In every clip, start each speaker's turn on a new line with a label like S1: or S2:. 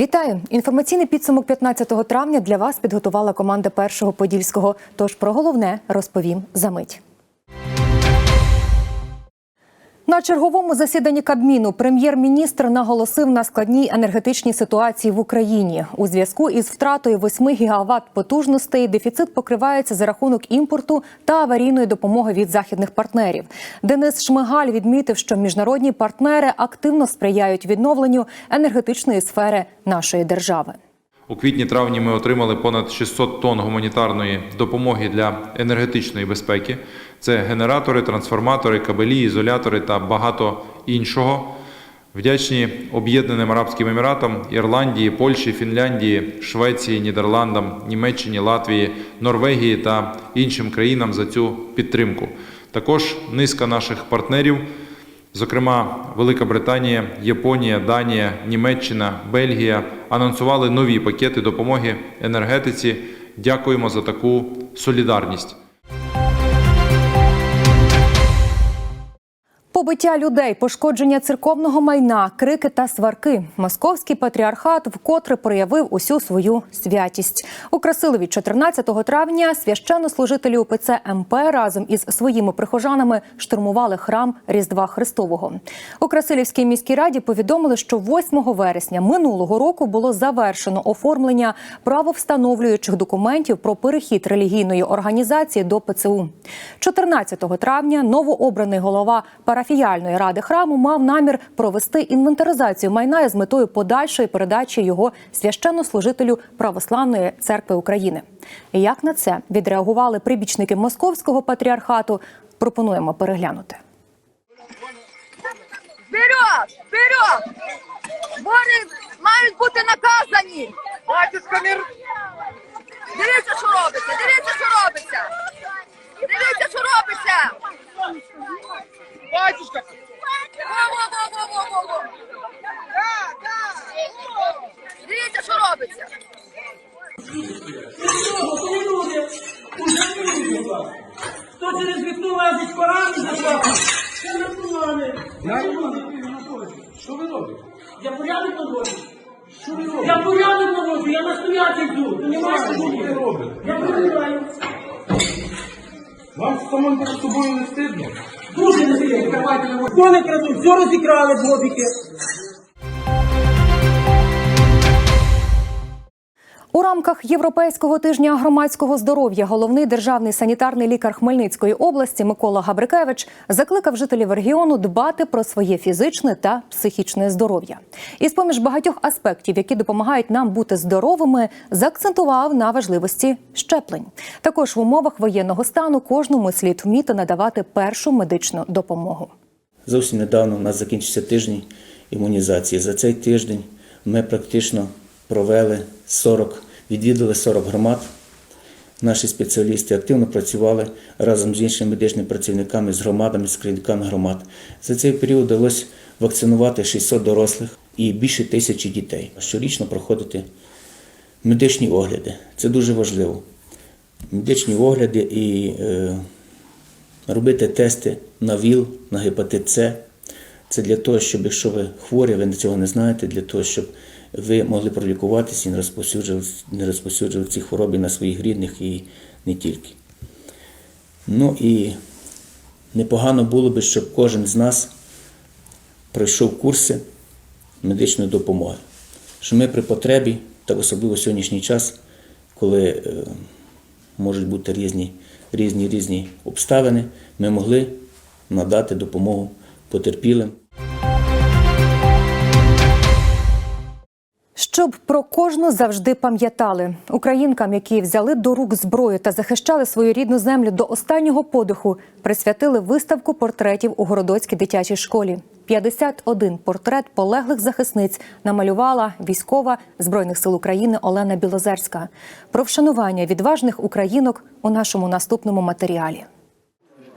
S1: Вітаю! Інформаційний підсумок 15 травня для вас підготувала команда першого подільського. Тож про головне розповім за мить. На черговому засіданні Кабміну прем'єр-міністр наголосив на складній енергетичній ситуації в Україні. У зв'язку із втратою 8 гігаватт потужностей дефіцит покривається за рахунок імпорту та аварійної допомоги від західних партнерів. Денис Шмигаль відмітив, що міжнародні партнери активно сприяють відновленню енергетичної сфери нашої держави.
S2: У квітні-травні ми отримали понад 600 тонн гуманітарної допомоги для енергетичної безпеки. Це генератори, трансформатори, кабелі, ізолятори та багато іншого. Вдячні Об'єднаним Арабським Еміратам, Ірландії, Польщі, Фінляндії, Швеції, Нідерландам, Німеччині, Латвії, Норвегії та іншим країнам за цю підтримку. Також низка наших партнерів, зокрема Велика Британія, Японія, Данія, Німеччина, Бельгія, анонсували нові пакети допомоги енергетиці. Дякуємо за таку солідарність.
S1: Побиття людей, пошкодження церковного майна, крики та сварки. Московський патріархат вкотре проявив усю свою святість. У Красилові 14 травня священнослужителі УПЦ МП разом із своїми прихожанами штурмували храм Різдва Христового. У Красилівській міській раді повідомили, що 8 вересня минулого року було завершено оформлення правовстановлюючих документів про перехід релігійної організації до ПЦУ. 14 травня новообраний голова парафіяльної ради храму мав намір провести інвентаризацію майна з метою подальшої передачі його священнослужителю Православної церкви України. Як на це відреагували прибічники московського патріархату? Пропонуємо переглянути.
S3: Вперед! Вперед! Вони мають бути наказані!
S4: Батюшка не р-
S3: Дивіться, що робиться! Дивіться, що робиться! Дивіться, що робиться!
S4: Батюшка.
S3: Во-во-во-во-во-во! Дивіться, що робиться!
S5: Хто через вікно лазить порани за Це наркомани.
S4: Що ви робите?
S5: Я порядок наводжу. Що ви робите? Я порядок наводжу, я настояти йду. Понімаєш, що
S4: Що ви робите?
S5: Я перевіряю.
S4: Вам самим перед собою не стидно?
S5: Дуже не сидять, карпати наводжу. Кони крадуть, все розікрали бобіки.
S1: У рамках Європейського тижня громадського здоров'я головний державний санітарний лікар Хмельницької області Микола Габрикевич закликав жителів регіону дбати про своє фізичне та психічне здоров'я. І з поміж багатьох аспектів, які допомагають нам бути здоровими, заакцентував на важливості щеплень. Також в умовах воєнного стану кожному слід вміти надавати першу медичну допомогу.
S6: Зовсім недавно у нас закінчився тиждень імунізації. За цей тиждень ми практично провели 40, відвідали 40 громад. Наші спеціалісти активно працювали разом з іншими медичними працівниками, з громадами, з керівниками громад. За цей період вдалося вакцинувати 600 дорослих і більше тисячі дітей. Щорічно проходити медичні огляди. Це дуже важливо. Медичні огляди і е, робити тести на ВІЛ, на гепатит С. Це для того, щоб якщо ви хворі, ви цього не знаєте, для того, щоб ви могли пролікуватися і не розповсюджували, не розповсюджували ці хвороби на своїх рідних і не тільки. Ну і непогано було би, щоб кожен з нас пройшов курси медичної допомоги. Що ми при потребі, так особливо сьогоднішній час, коли е, можуть бути різні, різні, різні обставини, ми могли надати допомогу потерпілим.
S1: Щоб про кожну завжди пам'ятали українкам, які взяли до рук зброю та захищали свою рідну землю до останнього подиху, присвятили виставку портретів у городоцькій дитячій школі. 51 портрет полеглих захисниць намалювала військова збройних сил України Олена Білозерська. Про вшанування відважних українок у нашому наступному матеріалі.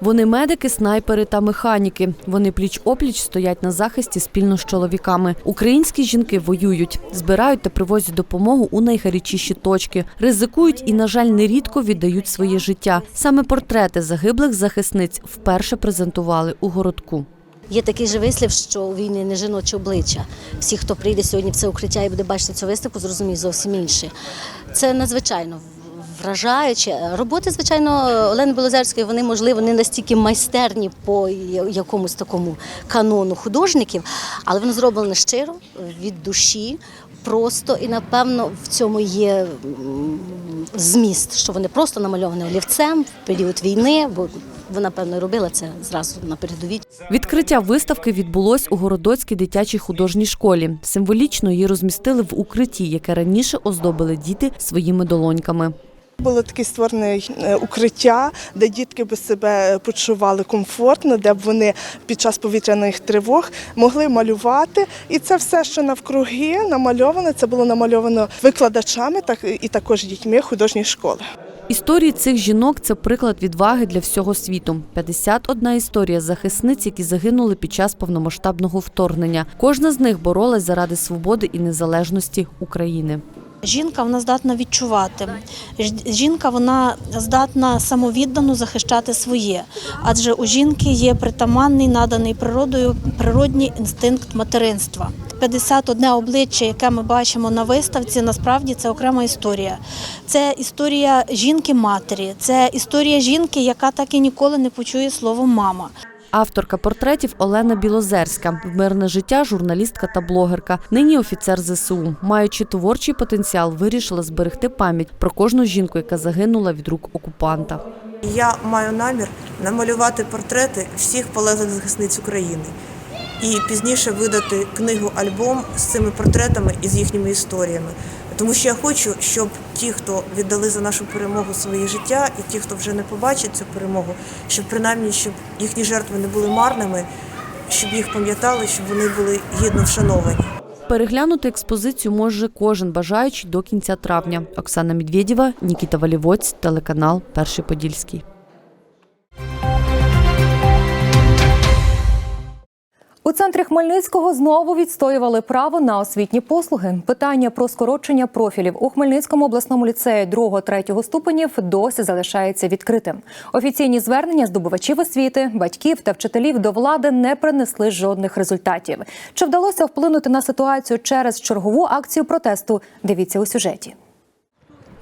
S7: Вони медики, снайпери та механіки. Вони пліч-опліч стоять на захисті спільно з чоловіками. Українські жінки воюють, збирають та привозять допомогу у найгарячіші точки, ризикують і, на жаль, нерідко віддають своє життя. Саме портрети загиблих захисниць вперше презентували у городку.
S8: Є такий же вислів, що у війни не жіноче обличчя. Всі, хто прийде сьогодні в це укриття і буде бачити цю виставку, зрозуміють зовсім інше. Це надзвичайно вражаюче. Роботи, звичайно, Олени Білозерської, вони, можливо, не настільки майстерні по якомусь такому канону художників, але воно зроблено щиро, від душі, просто і, напевно, в цьому є зміст, що вони просто намальовані олівцем в період війни, бо вона, певно, робила це зразу на передовій.
S7: Відкриття виставки відбулось у Городоцькій дитячій художній школі. Символічно її розмістили в укритті, яке раніше оздобили діти своїми долоньками.
S9: Було таке створене е, укриття, де дітки би себе почували комфортно, де б вони під час повітряних тривог могли малювати. І це все, що навкруги намальоване, це було намальовано викладачами, так і також дітьми художньої школи.
S7: Історії цих жінок це приклад відваги для всього світу. 51 історія захисниць, які загинули під час повномасштабного вторгнення. Кожна з них боролась заради свободи і незалежності України.
S10: Жінка вона здатна відчувати. Жінка вона здатна самовіддано захищати своє, адже у жінки є притаманний наданий природою природній інстинкт материнства. 51 обличчя, яке ми бачимо на виставці, насправді це окрема історія. Це історія жінки-матері, це історія жінки, яка так і ніколи не почує слово мама.
S7: Авторка портретів Олена Білозерська, в мирне життя журналістка та блогерка. Нині офіцер ЗСУ. Маючи творчий потенціал, вирішила зберегти пам'ять про кожну жінку, яка загинула від рук окупанта.
S11: Я маю намір намалювати портрети всіх полеглих захисниць України і пізніше видати книгу-альбом з цими портретами і з їхніми історіями. Тому що я хочу, щоб ті, хто віддали за нашу перемогу своє життя, і ті, хто вже не побачить цю перемогу, щоб принаймні щоб їхні жертви не були марними, щоб їх пам'ятали, щоб вони були гідно вшановані.
S7: Переглянути експозицію може кожен бажаючий до кінця травня. Оксана Медведєва, Нікіта Валівоць, телеканал Перший Подільський.
S1: У центрі Хмельницького знову відстоювали право на освітні послуги. Питання про скорочення профілів у Хмельницькому обласному ліцеї 2-3 ступенів досі залишається відкритим. Офіційні звернення здобувачів освіти, батьків та вчителів до влади не принесли жодних результатів. Чи вдалося вплинути на ситуацію через чергову акцію протесту? Дивіться у сюжеті.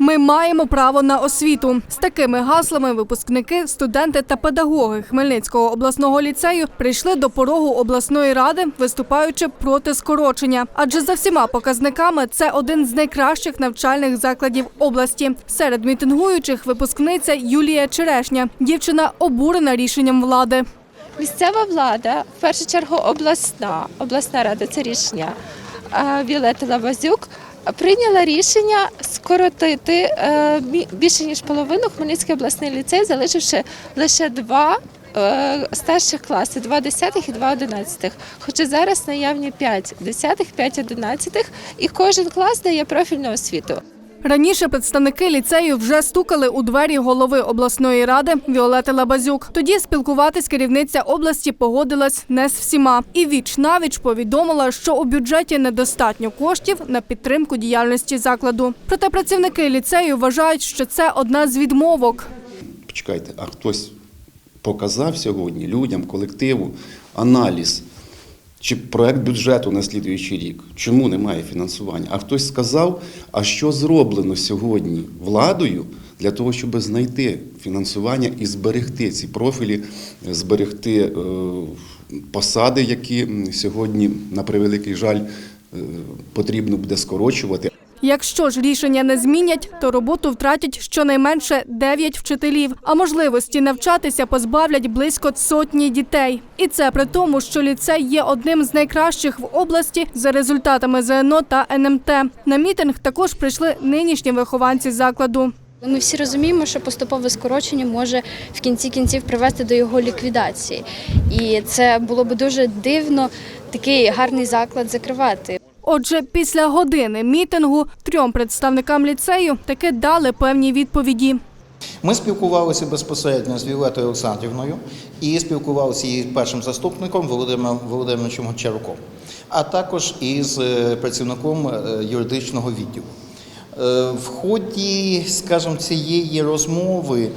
S12: Ми маємо право на освіту. З такими гаслами випускники, студенти та педагоги Хмельницького обласного ліцею прийшли до порогу обласної ради, виступаючи проти скорочення. Адже за всіма показниками це один з найкращих навчальних закладів області. Серед мітингуючих випускниця Юлія Черешня. Дівчина обурена рішенням влади.
S13: Місцева влада, в першу чергу обласна, обласна рада це рішення е, Віолетти Лабазюк, прийняла рішення скоротити е, більше ніж половину Хмельницький обласний ліцей, залишивши лише два. е, Старших класи, два десятих і два одинадцятих. Хоча зараз наявні п'ять десятих, п'ять одинадцятих, і кожен клас дає профільну освіту.
S12: Раніше представники ліцею вже стукали у двері голови обласної ради Віолети Лабазюк. Тоді спілкуватись керівниця області погодилась не з всіма. І віч навіч повідомила, що у бюджеті недостатньо коштів на підтримку діяльності закладу. Проте працівники ліцею вважають, що це одна з відмовок.
S14: Почекайте, а хтось показав сьогодні людям, колективу аналіз чи проект бюджету на слідуючий рік? Чому немає фінансування? А хтось сказав, а що зроблено сьогодні владою для того, щоб знайти фінансування і зберегти ці профілі, зберегти е, посади, які сьогодні, на превеликий жаль, е, потрібно буде скорочувати.
S12: Якщо ж рішення не змінять, то роботу втратять щонайменше 9 вчителів, а можливості навчатися позбавлять близько сотні дітей. І це при тому, що ліцей є одним з найкращих в області за результатами ЗНО та НМТ. На мітинг також прийшли нинішні вихованці закладу.
S15: Ми всі розуміємо, що поступове скорочення може в кінці кінців привести до його ліквідації. І це було б дуже дивно такий гарний заклад закривати.
S12: Отже, після години мітингу трьом представникам ліцею таки дали певні відповіді.
S16: Ми спілкувалися безпосередньо з Віолетою Олександрівною і спілкувалися її першим заступником Володимиром Володимировичем Гончаруком, а також із е, працівником е, юридичного відділу. Е, В ході, скажімо, цієї розмови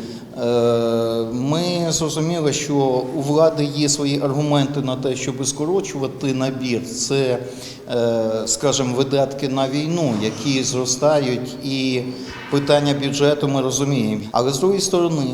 S16: Ми зрозуміли, що у влади є свої аргументи на те, щоб скорочувати набір. Це, е, скажімо, видатки на війну, які зростають, і питання бюджету ми розуміємо. Але з другої сторони,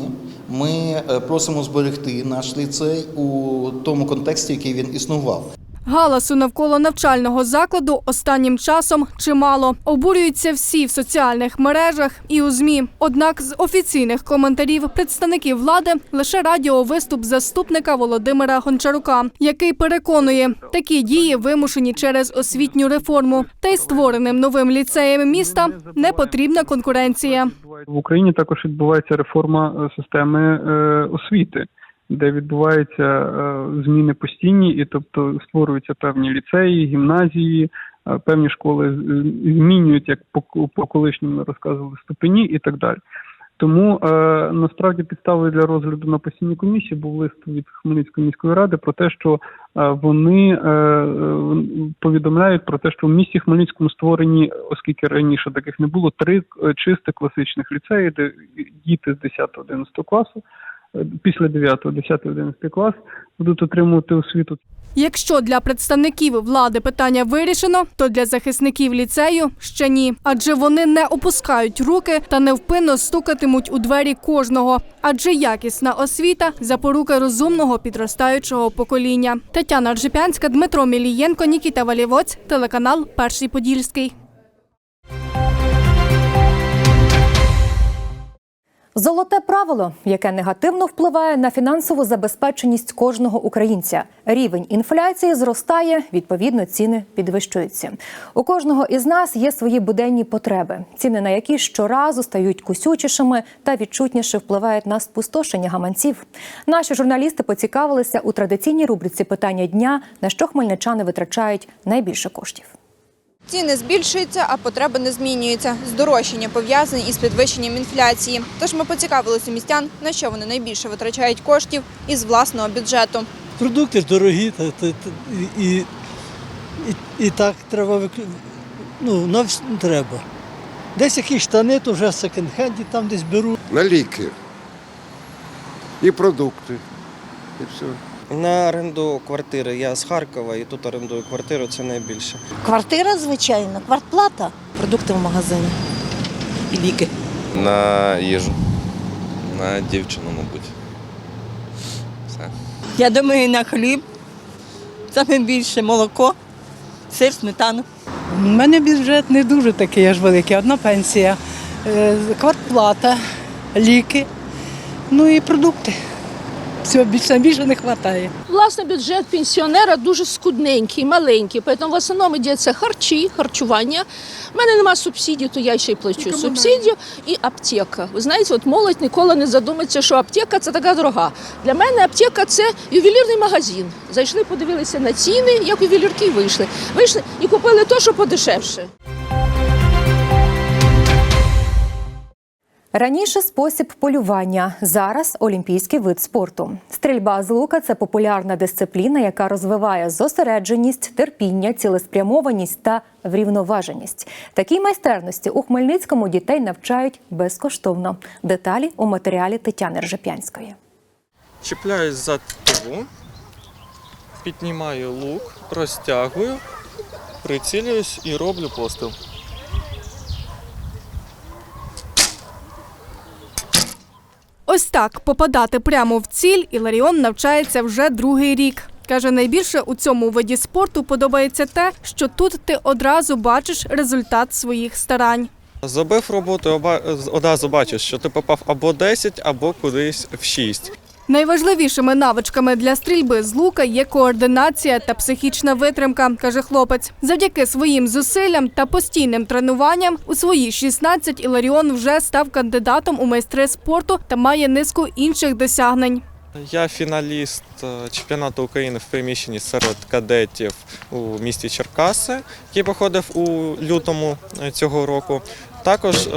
S16: ми е, просимо зберегти наш ліцей у тому контексті, який він існував.
S12: Галасу навколо навчального закладу останнім часом чимало. Обурюються всі в соціальних мережах і у змі. Однак з офіційних коментарів представників влади лише радіовиступ заступника Володимира Гончарука, який переконує, такі дії вимушені через освітню реформу. Та й створеним новим ліцеєм міста не потрібна конкуренція.
S17: В Україні також відбувається реформа системи е, освіти, де відбуваються е, зміни постійні, і тобто створюються певні ліцеї, гімназії, е, певні школи змінюють, як по, колишньому розказували, ступені і так далі. Тому е, насправді підставою для розгляду на постійній комісії був лист від Хмельницької міської ради про те, що е, вони е, повідомляють про те, що в місті Хмельницькому створені, оскільки раніше таких не було, три е, чисто класичних ліцеї, де діти з 10-11 класу, після 9, 10, 11 клас будуть отримувати освіту.
S12: Якщо для представників влади питання вирішено, то для захисників ліцею ще ні. Адже вони не опускають руки та невпинно стукатимуть у двері кожного. Адже якісна освіта запорука розумного підростаючого покоління. Тетяна Ржепянська, Дмитро Мілієнко, Нікіта Валівоць, телеканал Перший Подільський.
S1: Золоте правило, яке негативно впливає на фінансову забезпеченість кожного українця. Рівень інфляції зростає, відповідно, ціни підвищуються. У кожного із нас є свої буденні потреби, ціни на які щоразу стають кусючішими та відчутніше впливають на спустошення гаманців. Наші журналісти поцікавилися у традиційній рубриці питання дня, на що хмельничани витрачають найбільше коштів.
S18: Ціни збільшуються, а потреби не змінюються. Здорожчання пов'язані із підвищенням інфляції. Тож ми поцікавилися містян, на що вони найбільше витрачають коштів із власного бюджету.
S19: Продукти ж дорогі, та, та, та, і, і, і, так треба вик- ну, на вс- треба. Десь якісь штани, то вже секонд-хенді там десь беру.
S20: на ліки і продукти. І все.
S21: На оренду квартири. Я з Харкова і тут орендую квартиру, це найбільше.
S22: Квартира, звичайно, квартплата. Продукти в магазині і ліки.
S23: На їжу. На дівчину, мабуть. Все.
S22: Я думаю, на хліб. Саме більше молоко, сир, сметану.
S24: У мене бюджет не дуже такий аж великий. Одна пенсія, е, квартплата, ліки, ну і продукти. Всього більше більше не вистачає.
S25: Власне, бюджет пенсіонера дуже скудненький, маленький, тому в основному йдеться харчі, харчування. У мене немає субсидій, то я ще й плачу субсидію і аптека. Ви знаєте, от молодь ніколи не задумається, що аптека це така дорога. Для мене аптека це ювелірний магазин. Зайшли, подивилися на ціни, як ювелірки вийшли. Вийшли і купили те, що подешевше.
S1: Раніше спосіб полювання, зараз олімпійський вид спорту. Стрільба з лука це популярна дисципліна, яка розвиває зосередженість, терпіння, цілеспрямованість та врівноваженість. Такій майстерності у Хмельницькому дітей навчають безкоштовно. Деталі у матеріалі Тетяни Ржепянської.
S26: Чіпляюсь за тиву, піднімаю лук, розтягую, прицілююсь і роблю постріл.
S12: Ось так попадати прямо в ціль Іларіон навчається вже другий рік. Каже, найбільше у цьому виді спорту подобається те, що тут ти одразу бачиш результат своїх старань.
S26: Забив роботу, одразу бачиш, що ти попав або 10, або кудись в 6.
S12: Найважливішими навичками для стрільби з лука є координація та психічна витримка, каже хлопець. Завдяки своїм зусиллям та постійним тренуванням у свої 16 Іларіон вже став кандидатом у майстри спорту та має низку інших досягнень.
S26: Я фіналіст е, чемпіонату України в приміщенні серед кадетів у місті Черкаси, який проходив у лютому е, цього року. Також е,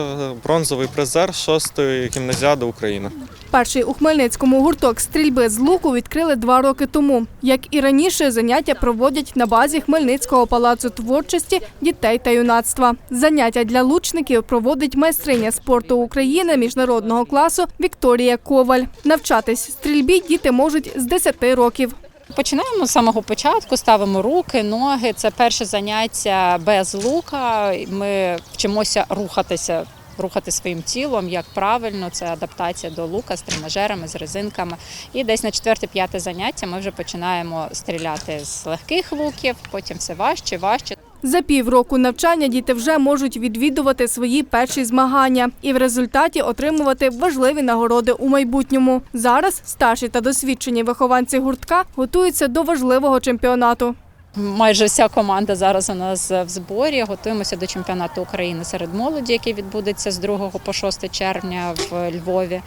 S26: бронзовий призер шостої гімназіади України.
S12: Перший у Хмельницькому гурток стрільби з луку відкрили два роки тому. Як і раніше, заняття проводять на базі Хмельницького палацу творчості дітей та юнацтва. Заняття для лучників проводить майстриня спорту України міжнародного класу Вікторія Коваль. Навчатись стрільбі діти можуть з 10 років.
S27: Починаємо з самого початку, ставимо руки, ноги. Це перше заняття без лука. Ми вчимося рухатися, рухати своїм тілом, як правильно. Це адаптація до лука з тренажерами, з резинками. І десь на четверте-п'яте заняття ми вже починаємо стріляти з легких луків, потім все важче, важче.
S12: За півроку навчання діти вже можуть відвідувати свої перші змагання і в результаті отримувати важливі нагороди у майбутньому. Зараз старші та досвідчені вихованці гуртка готуються до важливого чемпіонату.
S27: Майже вся команда зараз у нас в зборі. Готуємося до чемпіонату України серед молоді, який відбудеться з 2 по 6 червня в Львові.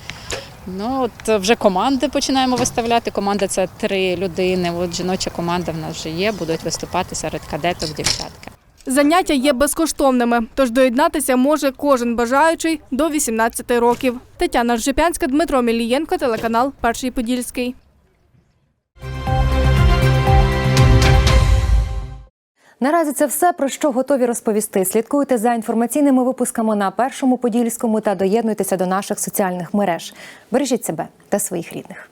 S27: Ну от вже команди починаємо виставляти. Команда це три людини. От жіноча команда в нас вже є. Будуть виступати серед кадеток, дівчатки.
S12: Заняття є безкоштовними, тож доєднатися може кожен бажаючий до 18 років. Тетяна Ржепянська, Дмитро Мілієнко, телеканал Перший Подільський.
S1: Наразі це все про що готові розповісти. Слідкуйте за інформаційними випусками на першому подільському та доєднуйтеся до наших соціальних мереж. Бережіть себе та своїх рідних.